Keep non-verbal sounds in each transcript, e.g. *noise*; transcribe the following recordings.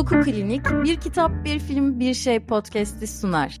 Doku Klinik bir kitap, bir film, bir şey podcast'i sunar.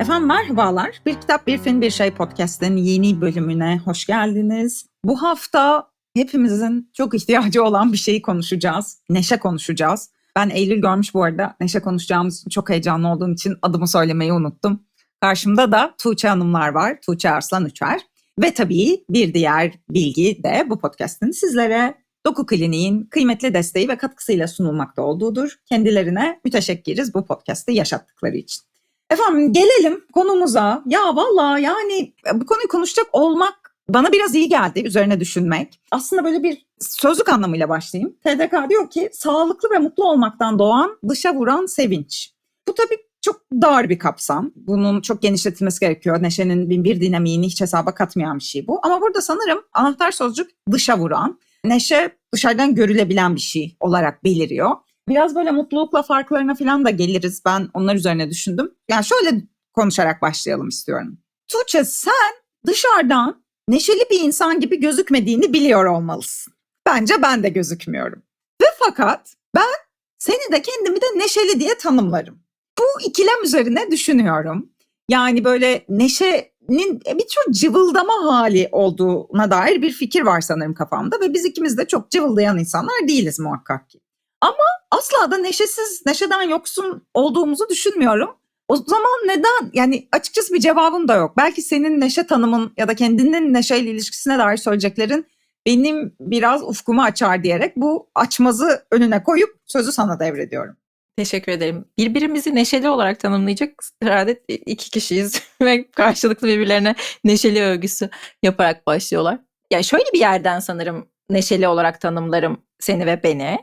Efendim merhabalar. Bir kitap, bir film, bir şey podcast'in yeni bölümüne hoş geldiniz. Bu hafta hepimizin çok ihtiyacı olan bir şeyi konuşacağız. Neşe konuşacağız. Ben Eylül görmüş bu arada. Neşe konuşacağımız için çok heyecanlı olduğum için adımı söylemeyi unuttum. Karşımda da Tuğçe Hanımlar var. Tuğçe Arslan Üçer. Ve tabii bir diğer bilgi de bu podcast'in sizlere Doku Kliniğin kıymetli desteği ve katkısıyla sunulmakta olduğudur. Kendilerine müteşekkiriz bu podcast'ı yaşattıkları için. Efendim gelelim konumuza. Ya valla yani bu konuyu konuşacak olmak bana biraz iyi geldi üzerine düşünmek. Aslında böyle bir sözlük anlamıyla başlayayım. TDK diyor ki sağlıklı ve mutlu olmaktan doğan dışa vuran sevinç. Bu tabii çok dar bir kapsam. Bunun çok genişletilmesi gerekiyor. Neşenin bin bir dinamiğini hiç hesaba katmayan bir şey bu. Ama burada sanırım anahtar sözcük dışa vuran. Neşe dışarıdan görülebilen bir şey olarak beliriyor. Biraz böyle mutlulukla farklarına falan da geliriz. Ben onlar üzerine düşündüm. Yani şöyle konuşarak başlayalım istiyorum. Tuğçe sen dışarıdan neşeli bir insan gibi gözükmediğini biliyor olmalısın. Bence ben de gözükmüyorum. Ve fakat ben seni de kendimi de neşeli diye tanımlarım. Bu ikilem üzerine düşünüyorum. Yani böyle neşenin bir tür cıvıldama hali olduğuna dair bir fikir var sanırım kafamda ve biz ikimiz de çok cıvıldayan insanlar değiliz muhakkak ki. Ama asla da neşesiz, neşeden yoksun olduğumuzu düşünmüyorum. O zaman neden? Yani açıkçası bir cevabım da yok. Belki senin neşe tanımın ya da kendinin neşeyle ilişkisine dair söyleyeceklerin benim biraz ufkumu açar diyerek bu açmazı önüne koyup sözü sana devrediyorum. Teşekkür ederim. Birbirimizi neşeli olarak tanımlayacak herhalde iki kişiyiz *laughs* ve karşılıklı birbirlerine neşeli övgüsü yaparak başlıyorlar. Yani şöyle bir yerden sanırım neşeli olarak tanımlarım seni ve beni.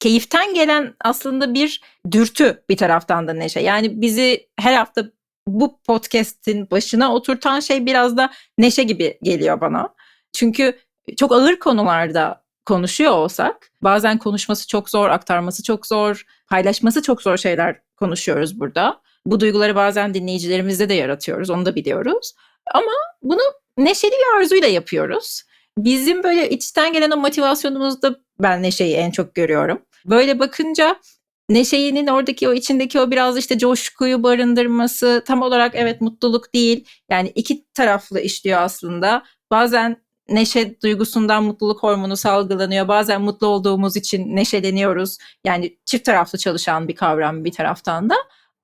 Keyiften gelen aslında bir dürtü bir taraftan da neşe. Yani bizi her hafta bu podcast'in başına oturtan şey biraz da neşe gibi geliyor bana. Çünkü çok ağır konularda konuşuyor olsak bazen konuşması çok zor, aktarması çok zor, paylaşması çok zor şeyler konuşuyoruz burada. Bu duyguları bazen dinleyicilerimizde de yaratıyoruz, onu da biliyoruz. Ama bunu neşeli bir arzuyla yapıyoruz. Bizim böyle içten gelen o motivasyonumuzda ben Neşe'yi en çok görüyorum. Böyle bakınca Neşe'nin oradaki o içindeki o biraz işte coşkuyu barındırması tam olarak evet mutluluk değil. Yani iki taraflı işliyor aslında. Bazen neşe duygusundan mutluluk hormonu salgılanıyor. Bazen mutlu olduğumuz için neşeleniyoruz. Yani çift taraflı çalışan bir kavram bir taraftan da.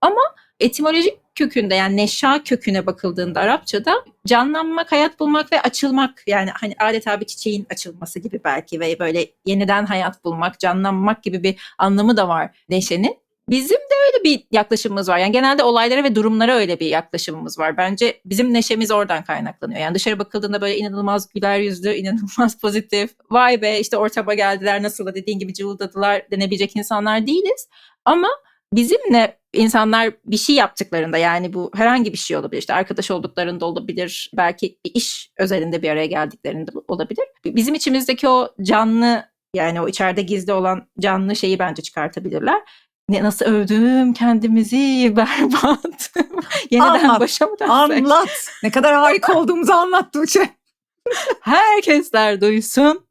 Ama etimolojik kökünde yani neşa köküne bakıldığında Arapçada canlanmak, hayat bulmak ve açılmak yani hani adeta bir çiçeğin açılması gibi belki ve böyle yeniden hayat bulmak, canlanmak gibi bir anlamı da var neşenin. Bizim de öyle bir yaklaşımımız var. Yani genelde olaylara ve durumlara öyle bir yaklaşımımız var. Bence bizim neşemiz oradan kaynaklanıyor. Yani dışarı bakıldığında böyle inanılmaz güler yüzlü, inanılmaz *laughs* pozitif. Vay be işte ortama geldiler nasıl da dediğin gibi cıvıldadılar denebilecek insanlar değiliz. Ama bizimle insanlar bir şey yaptıklarında yani bu herhangi bir şey olabilir işte arkadaş olduklarında olabilir belki iş özelinde bir araya geldiklerinde olabilir. Bizim içimizdeki o canlı yani o içeride gizli olan canlı şeyi bence çıkartabilirler. Ne nasıl övdüm kendimizi *laughs* berbat. *laughs* Yeniden Anlat, başa mı dönsek? Anlat. Ne kadar harika olduğumuzu anlat Tuğçe. *laughs* Herkesler duysun.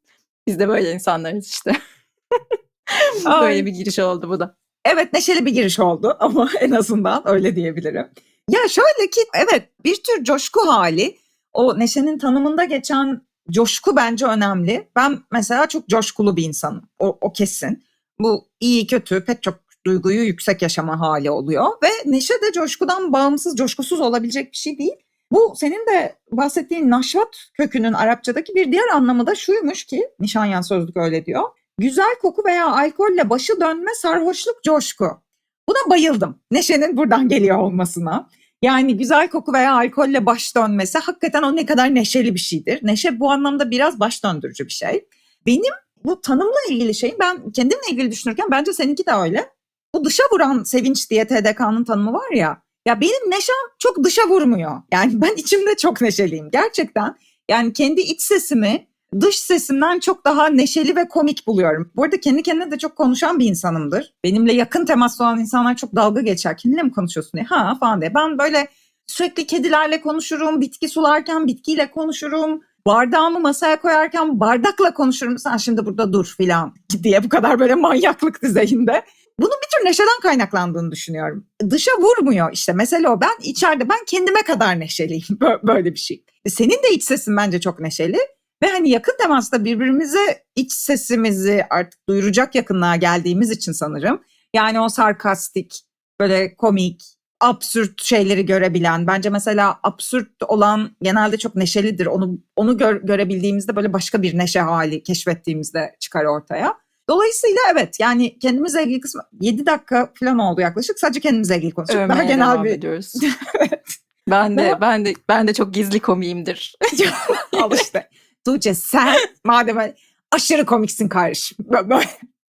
Biz de böyle insanlarız işte. Böyle bir giriş oldu bu da. Evet neşeli bir giriş oldu ama en azından öyle diyebilirim. Ya şöyle ki evet bir tür coşku hali o neşenin tanımında geçen coşku bence önemli. Ben mesela çok coşkulu bir insanım o, o kesin. Bu iyi kötü pek çok duyguyu yüksek yaşama hali oluyor ve neşe de coşkudan bağımsız coşkusuz olabilecek bir şey değil. Bu senin de bahsettiğin naşvat kökünün Arapçadaki bir diğer anlamı da şuymuş ki Nişanyan Sözlük öyle diyor. Güzel koku veya alkolle başı dönme, sarhoşluk, coşku. Buna bayıldım. Neşenin buradan geliyor olmasına. Yani güzel koku veya alkolle baş dönmesi hakikaten o ne kadar neşeli bir şeydir. Neşe bu anlamda biraz baş döndürücü bir şey. Benim bu tanımla ilgili şeyim ben kendimle ilgili düşünürken bence seninki de öyle. Bu dışa vuran sevinç diye TDK'nın tanımı var ya. Ya benim neşem çok dışa vurmuyor. Yani ben içimde çok neşeliyim. Gerçekten yani kendi iç sesimi dış sesimden çok daha neşeli ve komik buluyorum. Bu arada kendi kendine de çok konuşan bir insanımdır. Benimle yakın temaslı olan insanlar çok dalga geçer. Kendine mi konuşuyorsun diye. Ha falan diye. Ben böyle sürekli kedilerle konuşurum. Bitki sularken bitkiyle konuşurum. Bardağımı masaya koyarken bardakla konuşurum. Sen şimdi burada dur filan *laughs* diye bu kadar böyle manyaklık düzeyinde. Bunun bir tür neşeden kaynaklandığını düşünüyorum. Dışa vurmuyor işte mesele o. Ben içeride ben kendime kadar neşeliyim *laughs* böyle bir şey. Senin de iç sesin bence çok neşeli. Ve hani yakın temasta birbirimize iç sesimizi artık duyuracak yakınlığa geldiğimiz için sanırım. Yani o sarkastik, böyle komik, absürt şeyleri görebilen. Bence mesela absürt olan genelde çok neşelidir. Onu onu gör, görebildiğimizde böyle başka bir neşe hali keşfettiğimizde çıkar ortaya. Dolayısıyla evet yani kendimizle ilgili kısmı 7 dakika falan oldu yaklaşık. Sadece kendimizle ilgili konuştuk. Övmeye Daha genel bir ediyoruz. *laughs* Ben de Ama- ben de ben de çok gizli komiyimdir. *laughs* Al işte. Tuğçe sen madem öyle aşırı komiksin kardeşim. Bö- Böyle.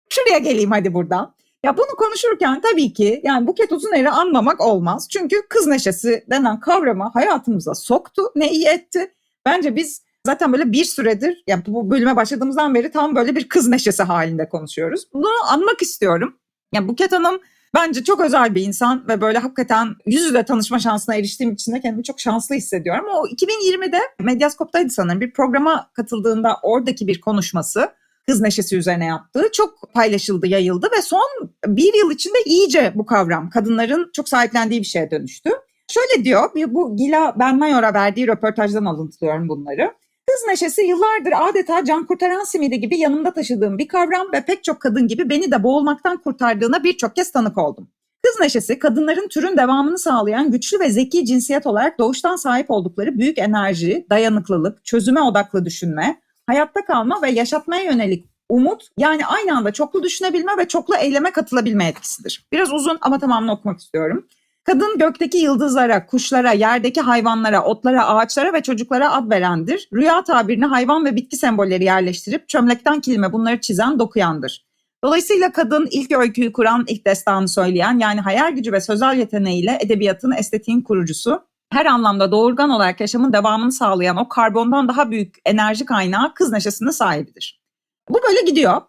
Şuraya geleyim hadi buradan. Ya bunu konuşurken tabii ki yani Buket Uzuner'i anmamak olmaz. Çünkü kız neşesi denen kavramı hayatımıza soktu. Ne iyi etti. Bence biz zaten böyle bir süredir ya bu bölüme başladığımızdan beri tam böyle bir kız neşesi halinde konuşuyoruz. Bunu anmak istiyorum. Ya Buket Hanım bence çok özel bir insan ve böyle hakikaten yüz yüze tanışma şansına eriştiğim için de kendimi çok şanslı hissediyorum. O 2020'de Medyascope'daydı sanırım bir programa katıldığında oradaki bir konuşması kız neşesi üzerine yaptığı çok paylaşıldı, yayıldı ve son bir yıl içinde iyice bu kavram kadınların çok sahiplendiği bir şeye dönüştü. Şöyle diyor, bu Gila Benmayor'a verdiği röportajdan alıntılıyorum bunları. Kız neşesi yıllardır adeta can kurtaran simidi gibi yanımda taşıdığım bir kavram ve pek çok kadın gibi beni de boğulmaktan kurtardığına birçok kez tanık oldum. Kız neşesi kadınların türün devamını sağlayan güçlü ve zeki cinsiyet olarak doğuştan sahip oldukları büyük enerji, dayanıklılık, çözüme odaklı düşünme, hayatta kalma ve yaşatmaya yönelik umut yani aynı anda çoklu düşünebilme ve çoklu eyleme katılabilme etkisidir. Biraz uzun ama tamamını okumak istiyorum. Kadın gökteki yıldızlara, kuşlara, yerdeki hayvanlara, otlara, ağaçlara ve çocuklara ad verendir. Rüya tabirini hayvan ve bitki sembolleri yerleştirip çömlekten kilime bunları çizen dokuyandır. Dolayısıyla kadın ilk öyküyü kuran, ilk destanı söyleyen yani hayal gücü ve sözel yeteneğiyle edebiyatın, estetiğin kurucusu. Her anlamda doğurgan olarak yaşamın devamını sağlayan o karbondan daha büyük enerji kaynağı kız neşesine sahibidir. Bu böyle gidiyor.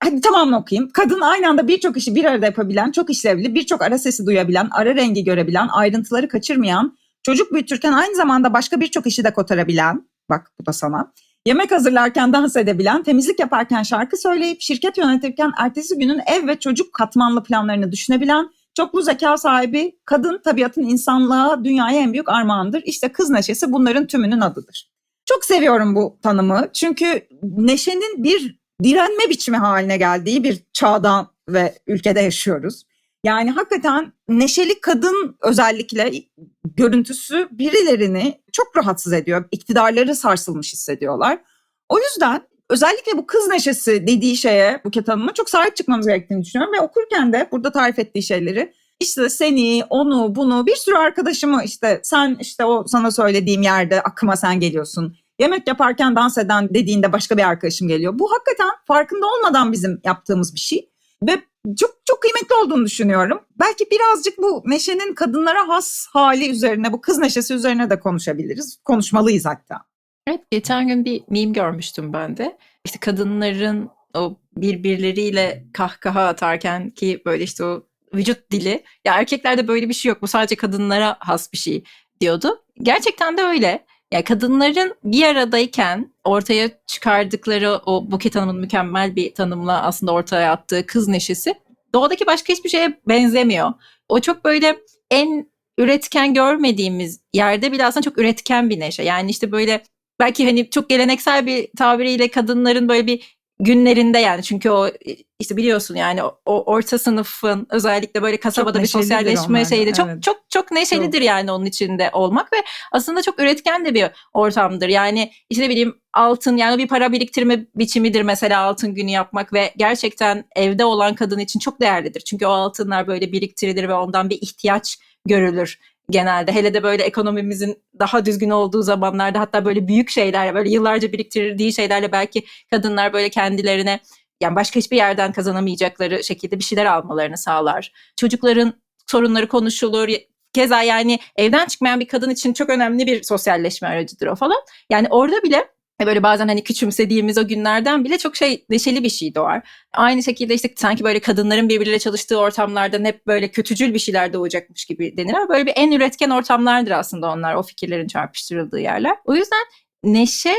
Hadi tamamını okuyayım. Kadın aynı anda birçok işi bir arada yapabilen, çok işlevli, birçok ara sesi duyabilen, ara rengi görebilen, ayrıntıları kaçırmayan, çocuk büyütürken aynı zamanda başka birçok işi de kotarabilen, bak bu da sana, yemek hazırlarken dans edebilen, temizlik yaparken şarkı söyleyip, şirket yönetirken ertesi günün ev ve çocuk katmanlı planlarını düşünebilen, çoklu zeka sahibi, kadın tabiatın insanlığa, dünyaya en büyük armağandır. İşte kız neşesi bunların tümünün adıdır. Çok seviyorum bu tanımı. Çünkü neşenin bir direnme biçimi haline geldiği bir çağda ve ülkede yaşıyoruz. Yani hakikaten neşeli kadın özellikle görüntüsü birilerini çok rahatsız ediyor. İktidarları sarsılmış hissediyorlar. O yüzden özellikle bu kız neşesi dediği şeye Buket Hanım'a çok sahip çıkmamız gerektiğini düşünüyorum. Ve okurken de burada tarif ettiği şeyleri işte seni, onu, bunu bir sürü arkadaşımı işte sen işte o sana söylediğim yerde aklıma sen geliyorsun. Yemek yaparken dans eden dediğinde başka bir arkadaşım geliyor. Bu hakikaten farkında olmadan bizim yaptığımız bir şey. Ve çok çok kıymetli olduğunu düşünüyorum. Belki birazcık bu neşenin kadınlara has hali üzerine, bu kız neşesi üzerine de konuşabiliriz. Konuşmalıyız hatta. Evet geçen gün bir meme görmüştüm ben de. İşte kadınların o birbirleriyle kahkaha atarken ki böyle işte o vücut dili. Ya erkeklerde böyle bir şey yok. Bu sadece kadınlara has bir şey diyordu. Gerçekten de öyle. Ya kadınların bir aradayken ortaya çıkardıkları o Buket Hanım'ın mükemmel bir tanımla aslında ortaya attığı kız neşesi doğadaki başka hiçbir şeye benzemiyor. O çok böyle en üretken görmediğimiz yerde bile aslında çok üretken bir neşe. Yani işte böyle belki hani çok geleneksel bir tabiriyle kadınların böyle bir günlerinde yani çünkü o işte biliyorsun yani o, orta sınıfın özellikle böyle kasabada bir sosyalleşme şeyi de çok evet. çok çok neşelidir yani onun içinde olmak ve aslında çok üretken de bir ortamdır. Yani işte ne bileyim altın yani bir para biriktirme biçimidir mesela altın günü yapmak ve gerçekten evde olan kadın için çok değerlidir. Çünkü o altınlar böyle biriktirilir ve ondan bir ihtiyaç görülür genelde. Hele de böyle ekonomimizin daha düzgün olduğu zamanlarda hatta böyle büyük şeylerle böyle yıllarca biriktirdiği şeylerle belki kadınlar böyle kendilerine yani başka hiçbir yerden kazanamayacakları şekilde bir şeyler almalarını sağlar. Çocukların sorunları konuşulur. Keza yani evden çıkmayan bir kadın için çok önemli bir sosyalleşme aracıdır o falan. Yani orada bile böyle bazen hani küçümsediğimiz o günlerden bile çok şey neşeli bir şey doğar. Aynı şekilde işte sanki böyle kadınların birbirleriyle çalıştığı ortamlardan hep böyle kötücül bir şeyler doğacakmış gibi denir ama böyle bir en üretken ortamlardır aslında onlar o fikirlerin çarpıştırıldığı yerler. O yüzden neşe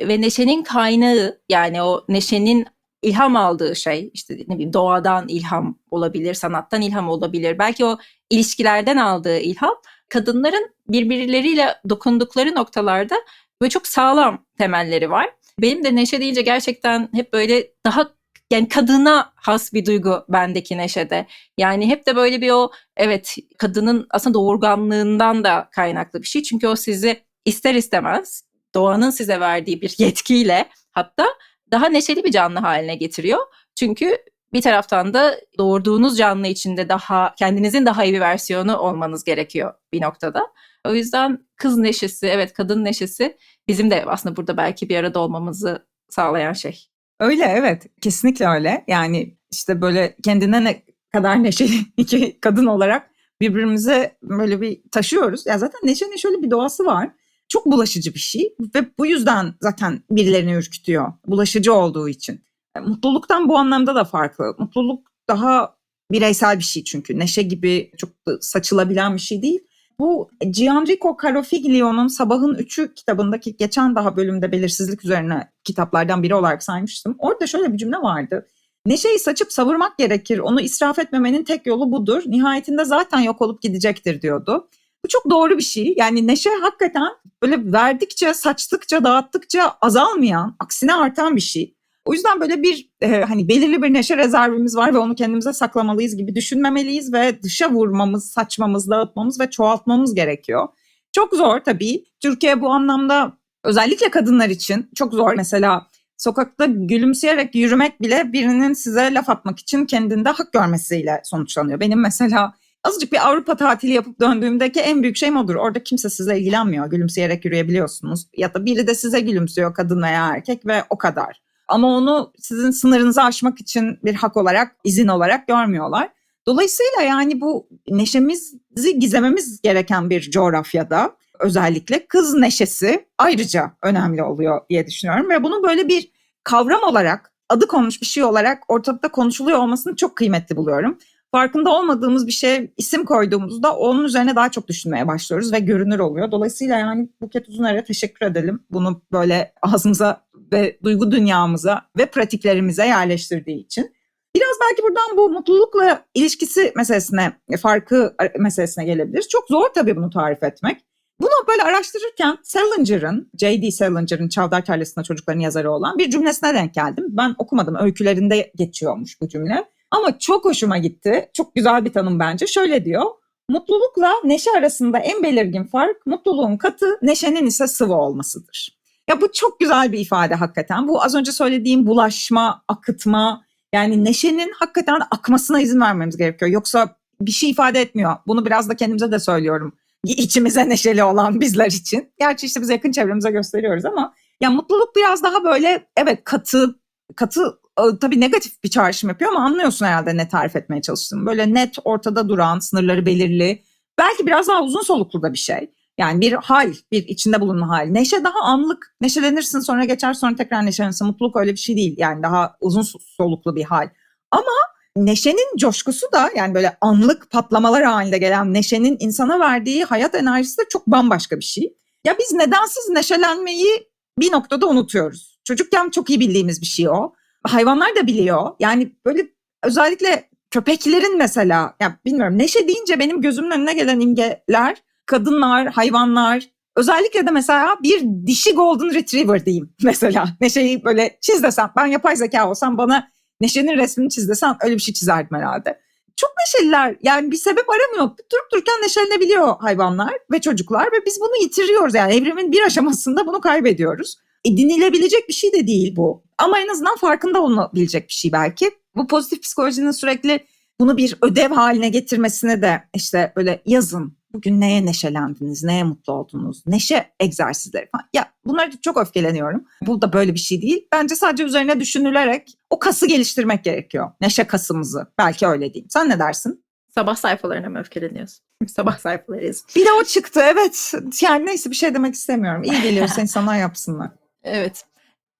ve neşenin kaynağı yani o neşenin ilham aldığı şey işte ne bileyim doğadan ilham olabilir, sanattan ilham olabilir. Belki o ilişkilerden aldığı ilham kadınların birbirleriyle dokundukları noktalarda böyle çok sağlam temelleri var. Benim de neşe deyince gerçekten hep böyle daha yani kadına has bir duygu bendeki neşede. Yani hep de böyle bir o evet kadının aslında doğurganlığından da kaynaklı bir şey. Çünkü o sizi ister istemez doğanın size verdiği bir yetkiyle hatta daha neşeli bir canlı haline getiriyor. Çünkü bir taraftan da doğurduğunuz canlı içinde daha kendinizin daha iyi bir versiyonu olmanız gerekiyor bir noktada. O yüzden kız neşesi, evet kadın neşesi bizim de aslında burada belki bir arada olmamızı sağlayan şey. Öyle evet kesinlikle öyle. Yani işte böyle kendine ne kadar neşeli *laughs* iki kadın olarak birbirimize böyle bir taşıyoruz. Ya zaten neşenin şöyle bir doğası var. Çok bulaşıcı bir şey ve bu yüzden zaten birilerini ürkütüyor. Bulaşıcı olduğu için. Mutluluktan bu anlamda da farklı. Mutluluk daha bireysel bir şey çünkü. Neşe gibi çok saçılabilen bir şey değil. Bu Gianrico Carofiglio'nun Sabahın Üçü kitabındaki geçen daha bölümde belirsizlik üzerine kitaplardan biri olarak saymıştım. Orada şöyle bir cümle vardı. Neşeyi saçıp savurmak gerekir. Onu israf etmemenin tek yolu budur. Nihayetinde zaten yok olup gidecektir diyordu. Bu çok doğru bir şey. Yani neşe hakikaten böyle verdikçe, saçtıkça, dağıttıkça azalmayan, aksine artan bir şey. O yüzden böyle bir e, hani belirli bir neşe rezervimiz var ve onu kendimize saklamalıyız gibi düşünmemeliyiz ve dışa vurmamız, saçmamız, dağıtmamız ve çoğaltmamız gerekiyor. Çok zor tabii. Türkiye bu anlamda özellikle kadınlar için çok zor. Mesela sokakta gülümseyerek yürümek bile birinin size laf atmak için kendinde hak görmesiyle sonuçlanıyor. Benim mesela azıcık bir Avrupa tatili yapıp döndüğümdeki en büyük şeyim odur. Orada kimse sizle ilgilenmiyor. Gülümseyerek yürüyebiliyorsunuz. Ya da biri de size gülümsüyor kadın veya erkek ve o kadar. Ama onu sizin sınırınızı aşmak için bir hak olarak, izin olarak görmüyorlar. Dolayısıyla yani bu neşemizi gizlememiz gereken bir coğrafyada özellikle kız neşesi ayrıca önemli oluyor diye düşünüyorum. Ve bunu böyle bir kavram olarak, adı konmuş bir şey olarak ortada konuşuluyor olmasını çok kıymetli buluyorum. Farkında olmadığımız bir şey isim koyduğumuzda onun üzerine daha çok düşünmeye başlıyoruz ve görünür oluyor. Dolayısıyla yani Buket Uzuner'e teşekkür edelim. Bunu böyle ağzımıza ve duygu dünyamıza ve pratiklerimize yerleştirdiği için. Biraz belki buradan bu mutlulukla ilişkisi meselesine, farkı meselesine gelebiliriz. Çok zor tabii bunu tarif etmek. Bunu böyle araştırırken Salinger'ın, J.D. Salinger'ın Çavdar Tarlası'nda çocukların yazarı olan bir cümlesine denk geldim. Ben okumadım, öykülerinde geçiyormuş bu cümle. Ama çok hoşuma gitti. Çok güzel bir tanım bence. Şöyle diyor. Mutlulukla neşe arasında en belirgin fark mutluluğun katı, neşenin ise sıvı olmasıdır. Ya bu çok güzel bir ifade hakikaten. Bu az önce söylediğim bulaşma, akıtma yani neşenin hakikaten akmasına izin vermemiz gerekiyor. Yoksa bir şey ifade etmiyor. Bunu biraz da kendimize de söylüyorum. İçimize neşeli olan bizler için. Gerçi işte biz yakın çevremize gösteriyoruz ama ya mutluluk biraz daha böyle evet katı katı tabii negatif bir çağrışım yapıyor ama anlıyorsun herhalde ne tarif etmeye çalıştım. Böyle net ortada duran, sınırları belirli. Belki biraz daha uzun soluklu da bir şey. Yani bir hal, bir içinde bulunma hal. Neşe daha anlık. Neşelenirsin sonra geçer sonra tekrar neşelenirsin. Mutluluk öyle bir şey değil. Yani daha uzun soluklu bir hal. Ama neşenin coşkusu da yani böyle anlık patlamalar halinde gelen neşenin insana verdiği hayat enerjisi de çok bambaşka bir şey. Ya biz nedensiz neşelenmeyi bir noktada unutuyoruz. Çocukken çok iyi bildiğimiz bir şey o. Hayvanlar da biliyor. Yani böyle özellikle köpeklerin mesela ya bilmiyorum neşe deyince benim gözümün önüne gelen imgeler kadınlar, hayvanlar, özellikle de mesela bir dişi golden retriever diyeyim *laughs* mesela. Neşe'yi böyle çiz desem, ben yapay zeka olsam bana Neşe'nin resmini çiz desem öyle bir şey çizerdim herhalde. Çok neşeliler yani bir sebep aramıyor. Durup dururken neşelenebiliyor hayvanlar ve çocuklar ve biz bunu yitiriyoruz yani evrimin bir aşamasında bunu kaybediyoruz. Edinilebilecek bir şey de değil bu. Ama en azından farkında olunabilecek bir şey belki. Bu pozitif psikolojinin sürekli bunu bir ödev haline getirmesine de işte böyle yazın, Bugün neye neşelendiniz, neye mutlu oldunuz, neşe egzersizleri falan. Ya bunları çok öfkeleniyorum. Bu da böyle bir şey değil. Bence sadece üzerine düşünülerek o kası geliştirmek gerekiyor. Neşe kasımızı. Belki öyle diyeyim. Sen ne dersin? Sabah sayfalarına mı öfkeleniyorsun? *laughs* Sabah sayfalarıyız. Bir de o çıktı evet. Yani neyse bir şey demek istemiyorum. İyi geliyorsa insanlar yapsınlar. *laughs* Evet.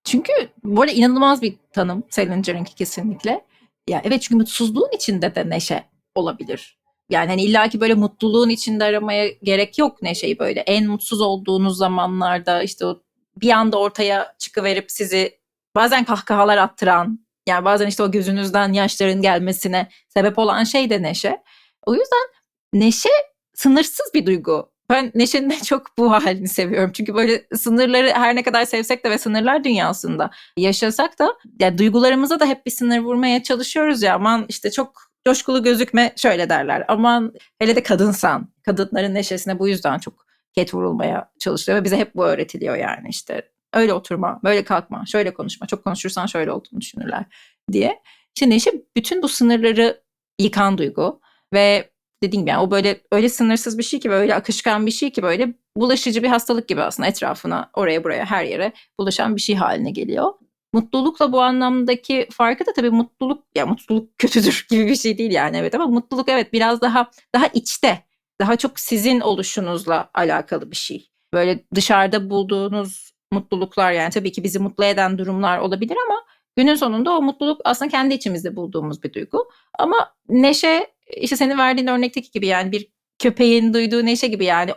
Çünkü bu arada inanılmaz bir tanım Salinger'ınki kesinlikle. Ya evet çünkü mutsuzluğun içinde de neşe olabilir. Yani hani illaki böyle mutluluğun içinde aramaya gerek yok Neşe'yi böyle. En mutsuz olduğunuz zamanlarda işte o bir anda ortaya çıkıverip sizi bazen kahkahalar attıran yani bazen işte o gözünüzden yaşların gelmesine sebep olan şey de neşe. O yüzden neşe sınırsız bir duygu. Ben Neşe'nin de çok bu halini seviyorum. Çünkü böyle sınırları her ne kadar sevsek de ve sınırlar dünyasında yaşasak da yani duygularımıza da hep bir sınır vurmaya çalışıyoruz ya. Aman işte çok coşkulu gözükme şöyle derler. Aman hele de kadınsan. Kadınların neşesine bu yüzden çok ket vurulmaya çalışılıyor ve bize hep bu öğretiliyor yani işte öyle oturma, böyle kalkma, şöyle konuşma, çok konuşursan şöyle olduğunu düşünürler diye. İşte neşe bütün bu sınırları yıkan duygu ve dediğim yani o böyle öyle sınırsız bir şey ki böyle akışkan bir şey ki böyle bulaşıcı bir hastalık gibi aslında etrafına oraya buraya her yere bulaşan bir şey haline geliyor. Mutlulukla bu anlamdaki farkı da tabii mutluluk ya mutluluk kötüdür *laughs* gibi bir şey değil yani evet ama mutluluk evet biraz daha daha içte daha çok sizin oluşunuzla alakalı bir şey. Böyle dışarıda bulduğunuz mutluluklar yani tabii ki bizi mutlu eden durumlar olabilir ama günün sonunda o mutluluk aslında kendi içimizde bulduğumuz bir duygu. Ama neşe işte senin verdiğin örnekteki gibi yani bir köpeğin duyduğu neşe gibi yani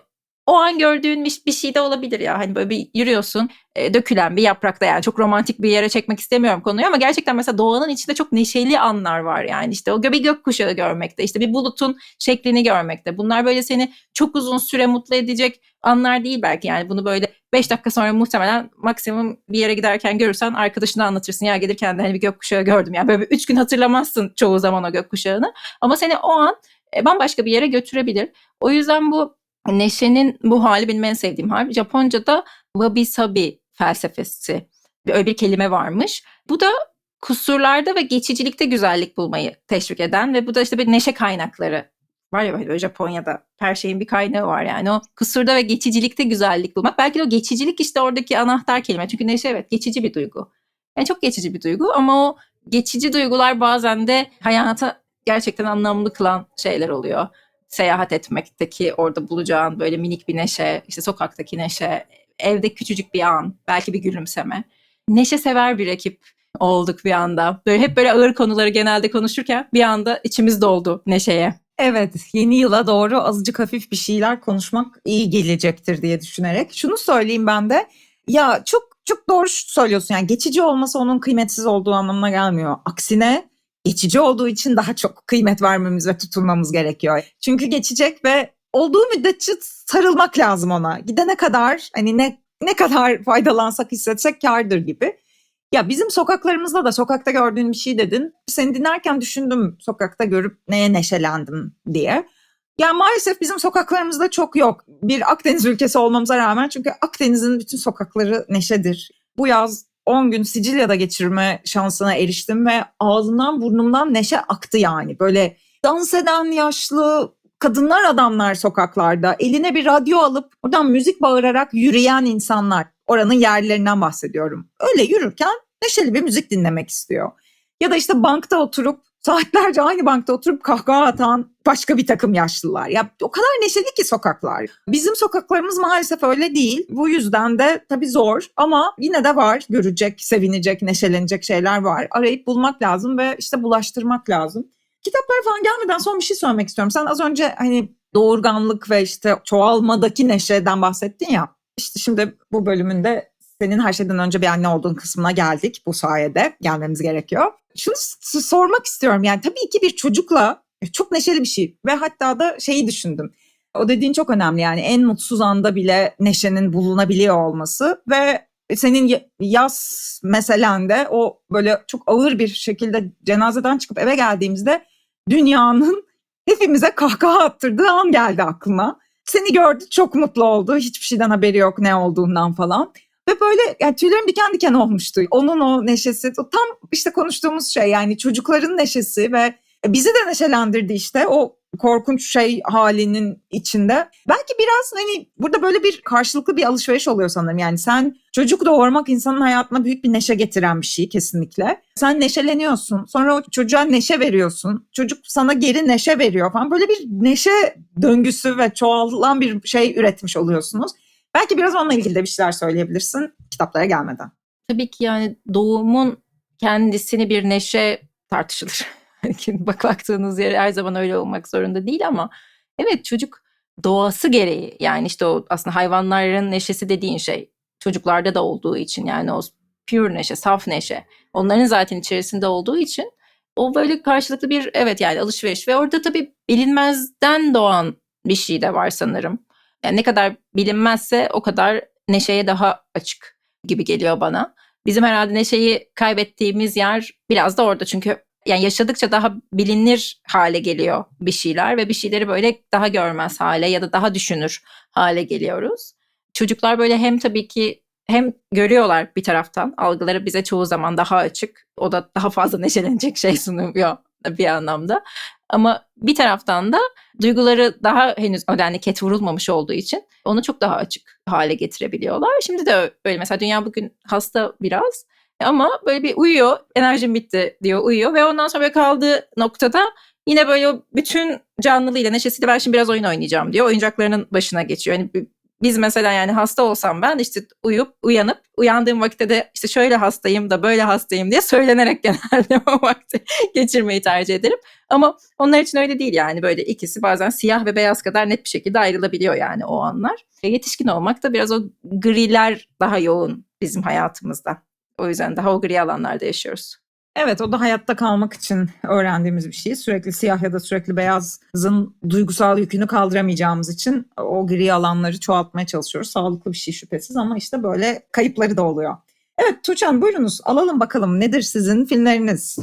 o an gördüğün bir, şey de olabilir ya. Hani böyle bir yürüyorsun e, dökülen bir yaprakta yani çok romantik bir yere çekmek istemiyorum konuyu ama gerçekten mesela doğanın içinde çok neşeli anlar var yani işte o bir gökkuşağı görmekte işte bir bulutun şeklini görmekte. Bunlar böyle seni çok uzun süre mutlu edecek anlar değil belki yani bunu böyle 5 dakika sonra muhtemelen maksimum bir yere giderken görürsen arkadaşına anlatırsın ya gelirken de hani bir gökkuşağı gördüm yani böyle 3 gün hatırlamazsın çoğu zaman o gökkuşağını ama seni o an e, bambaşka bir yere götürebilir. O yüzden bu Neşe'nin bu hali benim en sevdiğim hal. Japonca'da wabi sabi felsefesi öyle bir kelime varmış. Bu da kusurlarda ve geçicilikte güzellik bulmayı teşvik eden ve bu da işte bir neşe kaynakları var ya böyle Japonya'da her şeyin bir kaynağı var yani o kusurda ve geçicilikte güzellik bulmak. Belki de o geçicilik işte oradaki anahtar kelime. Çünkü neşe evet geçici bir duygu. Yani çok geçici bir duygu ama o geçici duygular bazen de hayata gerçekten anlamlı kılan şeyler oluyor seyahat etmekteki orada bulacağın böyle minik bir neşe, işte sokaktaki neşe, evde küçücük bir an, belki bir gülümseme. Neşe sever bir ekip olduk bir anda. Böyle hep böyle ağır konuları genelde konuşurken bir anda içimiz doldu neşeye. Evet, yeni yıla doğru azıcık hafif bir şeyler konuşmak iyi gelecektir diye düşünerek. Şunu söyleyeyim ben de. Ya çok çok doğru söylüyorsun. Yani geçici olması onun kıymetsiz olduğu anlamına gelmiyor. Aksine geçici olduğu için daha çok kıymet vermemiz ve tutunmamız gerekiyor. Çünkü geçecek ve olduğu müddetçe sarılmak lazım ona. Gidene kadar hani ne ne kadar faydalansak hissetsek kardır gibi. Ya bizim sokaklarımızda da sokakta gördüğün bir şey dedin. Seni dinlerken düşündüm sokakta görüp neye neşelendim diye. Ya maalesef bizim sokaklarımızda çok yok. Bir Akdeniz ülkesi olmamıza rağmen çünkü Akdeniz'in bütün sokakları neşedir. Bu yaz 10 gün Sicilya'da geçirme şansına eriştim ve ağzımdan burnumdan neşe aktı yani. Böyle dans eden yaşlı kadınlar adamlar sokaklarda eline bir radyo alıp oradan müzik bağırarak yürüyen insanlar. Oranın yerlilerinden bahsediyorum. Öyle yürürken neşeli bir müzik dinlemek istiyor. Ya da işte bankta oturup saatlerce aynı bankta oturup kahkaha atan başka bir takım yaşlılar. Ya o kadar neşeli ki sokaklar. Bizim sokaklarımız maalesef öyle değil. Bu yüzden de tabii zor ama yine de var. Görecek, sevinecek, neşelenecek şeyler var. Arayıp bulmak lazım ve işte bulaştırmak lazım. Kitaplar falan gelmeden son bir şey söylemek istiyorum. Sen az önce hani doğurganlık ve işte çoğalmadaki neşeden bahsettin ya. İşte şimdi bu bölümünde senin her şeyden önce bir anne olduğun kısmına geldik bu sayede. Gelmemiz gerekiyor. Şunu sormak istiyorum yani tabii ki bir çocukla e, çok neşeli bir şey ve hatta da şeyi düşündüm. O dediğin çok önemli yani en mutsuz anda bile neşenin bulunabiliyor olması ve senin yaz meselende o böyle çok ağır bir şekilde cenazeden çıkıp eve geldiğimizde dünyanın *laughs* hepimize kahkaha attırdığı an geldi aklıma. Seni gördü çok mutlu oldu hiçbir şeyden haberi yok ne olduğundan falan. Ve böyle yani tüylerim diken diken olmuştu. Onun o neşesi tam işte konuştuğumuz şey yani çocukların neşesi ve bizi de neşelendirdi işte o korkunç şey halinin içinde. Belki biraz hani burada böyle bir karşılıklı bir alışveriş oluyor sanırım. Yani sen çocuk doğurmak insanın hayatına büyük bir neşe getiren bir şey kesinlikle. Sen neşeleniyorsun. Sonra o çocuğa neşe veriyorsun. Çocuk sana geri neşe veriyor falan. Böyle bir neşe döngüsü ve çoğalan bir şey üretmiş oluyorsunuz. Belki biraz onunla ilgili de bir şeyler söyleyebilirsin kitaplara gelmeden. Tabii ki yani doğumun kendisini bir neşe tartışılır. *laughs* Bak baktığınız yer her zaman öyle olmak zorunda değil ama evet çocuk doğası gereği yani işte o aslında hayvanların neşesi dediğin şey çocuklarda da olduğu için yani o pure neşe, saf neşe onların zaten içerisinde olduğu için o böyle karşılıklı bir evet yani alışveriş ve orada tabii bilinmezden doğan bir şey de var sanırım. Yani ne kadar bilinmezse o kadar neşeye daha açık gibi geliyor bana. Bizim herhalde neşeyi kaybettiğimiz yer biraz da orada çünkü yani yaşadıkça daha bilinir hale geliyor bir şeyler ve bir şeyleri böyle daha görmez hale ya da daha düşünür hale geliyoruz. Çocuklar böyle hem tabii ki hem görüyorlar bir taraftan algıları bize çoğu zaman daha açık. O da daha fazla *laughs* neşelenecek şey sunuyor bir anlamda. Ama bir taraftan da duyguları daha henüz o denli ket vurulmamış olduğu için onu çok daha açık hale getirebiliyorlar. Şimdi de böyle mesela dünya bugün hasta biraz ama böyle bir uyuyor enerjim bitti diyor uyuyor ve ondan sonra böyle kaldığı noktada yine böyle bütün canlılığıyla neşesiyle ben şimdi biraz oyun oynayacağım diyor. Oyuncaklarının başına geçiyor. Yani biz mesela yani hasta olsam ben işte uyup uyanıp uyandığım vakitte de işte şöyle hastayım da böyle hastayım diye söylenerek *laughs* genelde o vakti geçirmeyi tercih ederim. Ama onlar için öyle değil yani böyle ikisi bazen siyah ve beyaz kadar net bir şekilde ayrılabiliyor yani o anlar. E, yetişkin olmak da biraz o griler daha yoğun bizim hayatımızda. O yüzden daha o gri alanlarda yaşıyoruz. Evet o da hayatta kalmak için öğrendiğimiz bir şey. Sürekli siyah ya da sürekli beyazın duygusal yükünü kaldıramayacağımız için o gri alanları çoğaltmaya çalışıyoruz. Sağlıklı bir şey şüphesiz ama işte böyle kayıpları da oluyor. Evet Tuğçe buyurunuz alalım bakalım nedir sizin filmleriniz?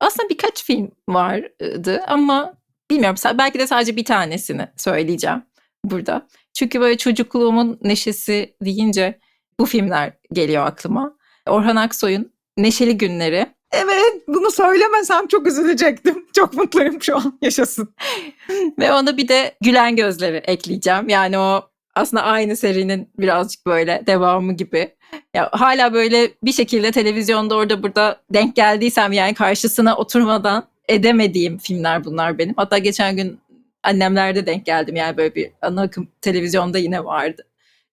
Aslında birkaç film vardı ama bilmiyorum belki de sadece bir tanesini söyleyeceğim burada. Çünkü böyle çocukluğumun neşesi deyince bu filmler geliyor aklıma. Orhan Aksoy'un Neşeli Günleri Evet bunu söylemesem çok üzülecektim. *laughs* Çok mutluyum şu an yaşasın. *laughs* Ve ona bir de gülen gözleri ekleyeceğim. Yani o aslında aynı serinin birazcık böyle devamı gibi. Ya hala böyle bir şekilde televizyonda orada burada denk geldiysem yani karşısına oturmadan edemediğim filmler bunlar benim. Hatta geçen gün annemlerde denk geldim yani böyle bir ana akım televizyonda yine vardı.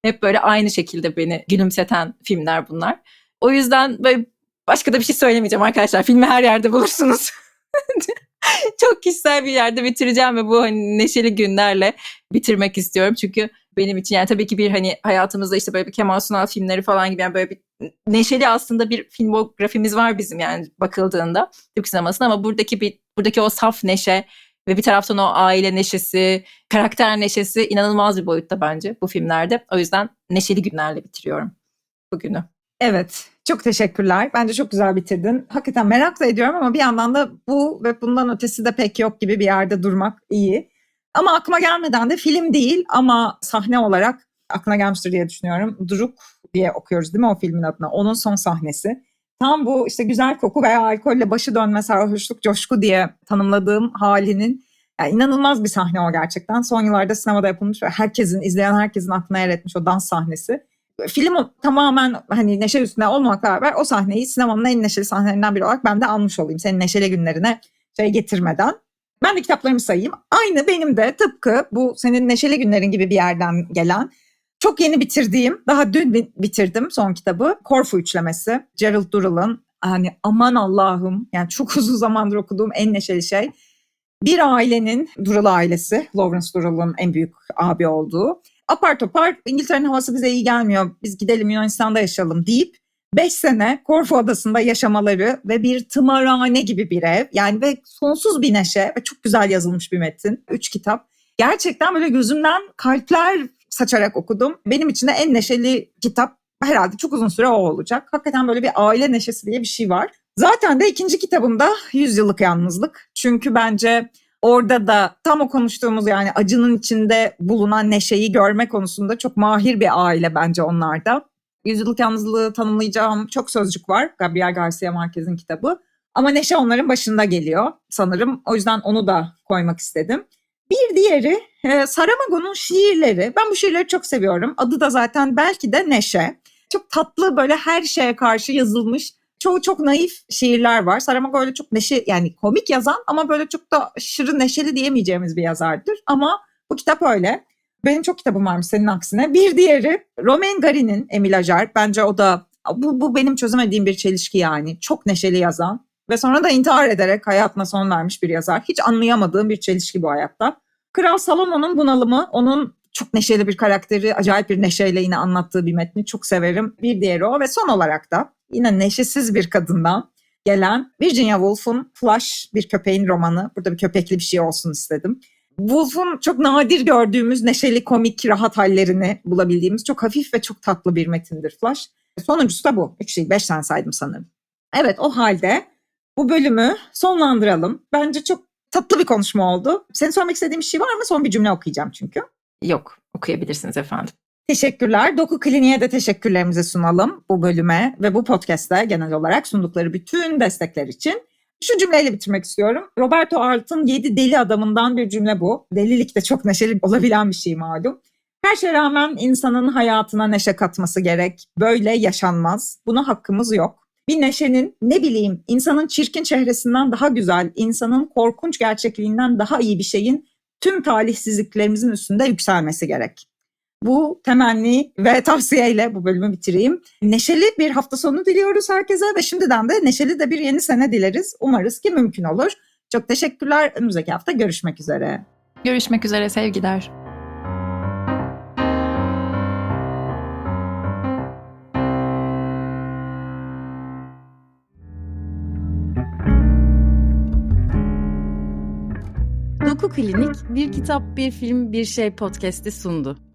Hep böyle aynı şekilde beni gülümseten filmler bunlar. O yüzden böyle Başka da bir şey söylemeyeceğim arkadaşlar. Filmi her yerde bulursunuz. *laughs* Çok kişisel bir yerde bitireceğim ve bu hani neşeli günlerle bitirmek istiyorum. Çünkü benim için yani tabii ki bir hani hayatımızda işte böyle bir Kemal Sunal filmleri falan gibi yani böyle bir neşeli aslında bir filmografimiz var bizim yani bakıldığında Türk sinemasında ama buradaki bir buradaki o saf neşe ve bir taraftan o aile neşesi, karakter neşesi inanılmaz bir boyutta bence bu filmlerde. O yüzden neşeli günlerle bitiriyorum bugünü. Evet, çok teşekkürler. Bence çok güzel bitirdin. Hakikaten merak da ediyorum ama bir yandan da bu ve bundan ötesi de pek yok gibi bir yerde durmak iyi. Ama aklıma gelmeden de film değil ama sahne olarak aklına gelmiştir diye düşünüyorum. Duruk diye okuyoruz değil mi o filmin adına? Onun son sahnesi. Tam bu işte güzel koku veya alkolle başı dönme sarhoşluk coşku diye tanımladığım halinin yani inanılmaz bir sahne o gerçekten. Son yıllarda sinemada yapılmış ve herkesin, izleyen herkesin aklına yer etmiş o dans sahnesi film tamamen hani neşe üstüne olmakla beraber o sahneyi sinemanın en neşeli sahnelerinden biri olarak ben de almış olayım. Senin neşeli günlerine şey getirmeden. Ben de kitaplarımı sayayım. Aynı benim de tıpkı bu senin neşeli günlerin gibi bir yerden gelen çok yeni bitirdiğim, daha dün bitirdim son kitabı. Korfu üçlemesi. Gerald Durrell'ın hani aman Allah'ım yani çok *laughs* uzun zamandır okuduğum en neşeli şey. Bir ailenin, Durrell ailesi, Lawrence Durrell'ın en büyük abi olduğu apar topar İngiltere'nin havası bize iyi gelmiyor biz gidelim Yunanistan'da yaşayalım deyip 5 sene Korfu Adası'nda yaşamaları ve bir tımarhane gibi bir ev yani ve sonsuz bir neşe ve çok güzel yazılmış bir metin. Üç kitap. Gerçekten böyle gözümden kalpler saçarak okudum. Benim için de en neşeli kitap herhalde çok uzun süre o olacak. Hakikaten böyle bir aile neşesi diye bir şey var. Zaten de ikinci kitabımda Yüzyıllık Yalnızlık. Çünkü bence Orada da tam o konuştuğumuz yani acının içinde bulunan neşeyi görme konusunda çok mahir bir aile bence onlarda. Yüzyıllık yalnızlığı tanımlayacağım çok sözcük var. Gabriel Garcia Marquez'in kitabı. Ama neşe onların başında geliyor sanırım. O yüzden onu da koymak istedim. Bir diğeri e, Saramago'nun şiirleri. Ben bu şiirleri çok seviyorum. Adı da zaten belki de Neşe. Çok tatlı böyle her şeye karşı yazılmış çoğu çok naif şiirler var. Saramago öyle çok neşe yani komik yazan ama böyle çok da aşırı neşeli diyemeyeceğimiz bir yazardır. Ama bu kitap öyle. Benim çok kitabım varmış senin aksine. Bir diğeri Romain Gary'nin Emil Ajar. Bence o da bu, bu benim çözemediğim bir çelişki yani. Çok neşeli yazan ve sonra da intihar ederek hayatına son vermiş bir yazar. Hiç anlayamadığım bir çelişki bu hayatta. Kral Salomon'un bunalımı onun çok neşeli bir karakteri acayip bir neşeyle yine anlattığı bir metni çok severim. Bir diğeri o ve son olarak da yine neşesiz bir kadından gelen Virginia Woolf'un Flash bir köpeğin romanı. Burada bir köpekli bir şey olsun istedim. Woolf'un çok nadir gördüğümüz neşeli, komik, rahat hallerini bulabildiğimiz çok hafif ve çok tatlı bir metindir Flash. Sonuncusu da bu. Üç değil, beş tane saydım sanırım. Evet o halde bu bölümü sonlandıralım. Bence çok tatlı bir konuşma oldu. Senin sormak istediğin bir şey var mı? Son bir cümle okuyacağım çünkü. Yok okuyabilirsiniz efendim. Teşekkürler. Doku Kliniğe de teşekkürlerimizi sunalım bu bölüme ve bu podcast'te genel olarak sundukları bütün destekler için. Şu cümleyle bitirmek istiyorum. Roberto Art'ın 7 deli adamından bir cümle bu. Delilik de çok neşeli olabilen bir şey malum. Her şeye rağmen insanın hayatına neşe katması gerek. Böyle yaşanmaz. Buna hakkımız yok. Bir neşenin ne bileyim insanın çirkin çehresinden daha güzel, insanın korkunç gerçekliğinden daha iyi bir şeyin tüm talihsizliklerimizin üstünde yükselmesi gerek. Bu temenni ve tavsiyeyle bu bölümü bitireyim. Neşeli bir hafta sonu diliyoruz herkese ve şimdiden de neşeli de bir yeni sene dileriz. Umarız ki mümkün olur. Çok teşekkürler. Önümüzdeki hafta görüşmek üzere. Görüşmek üzere sevgiler. Doku Klinik bir kitap, bir film, bir şey podcast'i sundu.